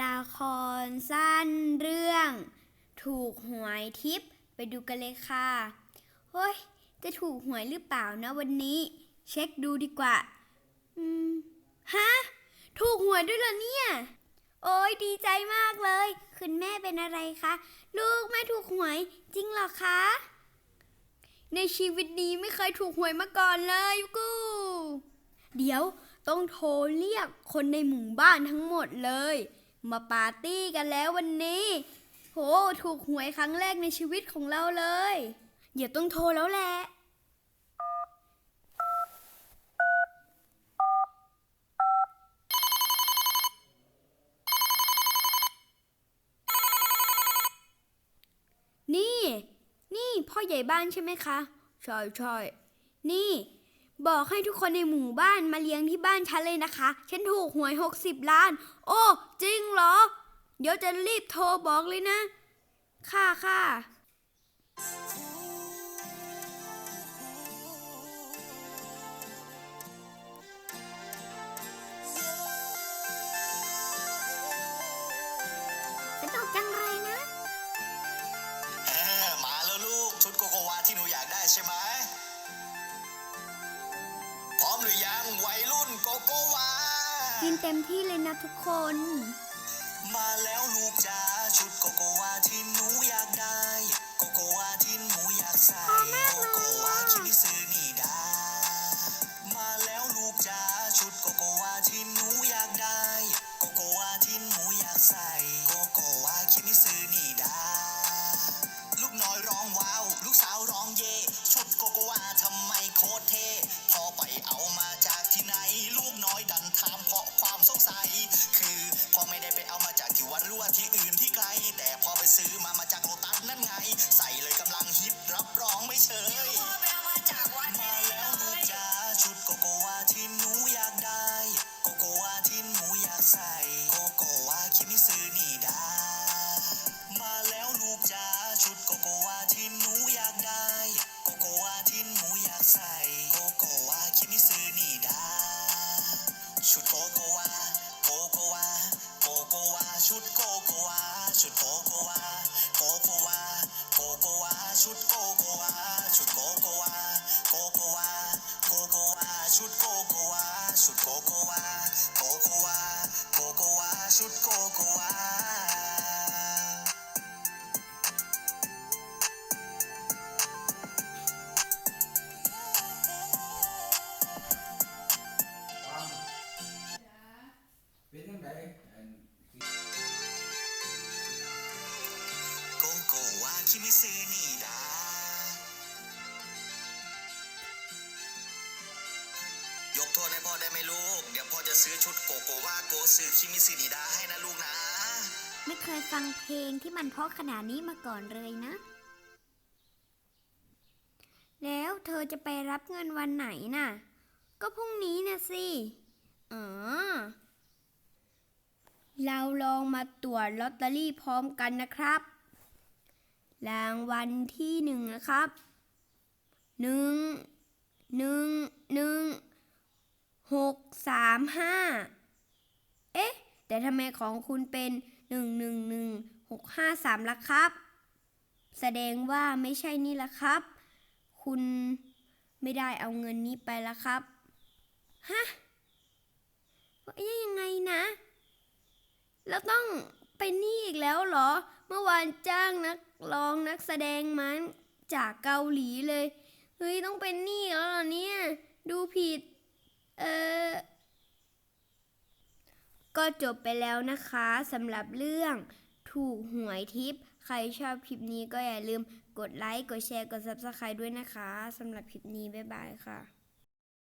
ละครสั้นเรื่อง ถูกหวยทิปไปดูกันเลยค่ะเฮ้ย จะถูกหวยหรือเปล่านะวันนี้ เช็คดูดีกว่า อืม ฮะ ถูกหวยด้วยเหรอเนี่ย โอ้ยดีใจมากเลย คุณแม่เป็นอะไรคะ ลูกแม่ถูกหวย จริงเหรอคะ ในชีวิตนี้ไม่เคยถูกหวยมาก่อนเลยกู เดี๋ยวต้องโทรเรียกคนในหมู่บ้านทั้งหมดเลย มาปาร์ตี้กันแล้ววันนี้ โห ถูกหวยครั้งแรกในชีวิตของเราเลยเดี๋ยวต้องโทรแล้วแหละ นี่ นี่พ่อใหญ่บ้านใช่ไหมคะ ใช่ใช่นี่ บอกให้ทุกคนในหมู่บ้านมาเลี้ยงที่บ้านฉันเลยนะคะ ฉันถูกหวย 60 ล้าน โอ้ จริงเหรอ เดี๋ยวจะรีบโทรบอกเลยนะ ค่ะค่ะ กินเต็มที่เลยนะทุกคน มาแล้วลูกจ๋าชุดโกโกวาที่ ชุดโกโกว ยกโทษให้พ่อได้ไหมลูก เดี๋ยวพ่อจะซื้อชุดโกโกวาโกซึคิมิซึนิดาให้นะลูกนะ ไม่เคยฟังเพลงที่มันเพราะขนาดนี้มาก่อนเลยนะ แล้วเธอจะไปรับเงินวันไหนน่ะ ก็พรุ่งนี้นะสิอ๋อเราลองมาตรวจลอตเตอรี่พร้อมกันนะครับ รางวัลที่หนึ่งนะครับหนึ่งหนึ่งหนึ่ง หกสามห้าเอ๊ะ แต่ทำไมของคุณเป็นหนึ่งหนึ่งหนึ่งหกห้าสามละครับ แสดงว่าไม่ใช่นี่ละครับ คุณไม่ได้เอาเงินนี้ไปละครับ ฮะว่ายังไงนะ แล้วต้องไปนี่อีกแล้วเหรอ เมื่อวานจ้างนักร้องนักแสดงมาจากเกาหลีเลย เฮ้ยต้องเป็นหนี้แล้วเหรอเนี่ย ดูผิด เออก็จบไปแล้วนะคะสำหรับเรื่องถูกหวยทิป ใครชอบคลิปนี้ก็อย่าลืมกดไลค์ กดแชร์ กด Subscribe ด้วยนะคะสำหรับคลิปนี้ บ๊ายบายค่ะ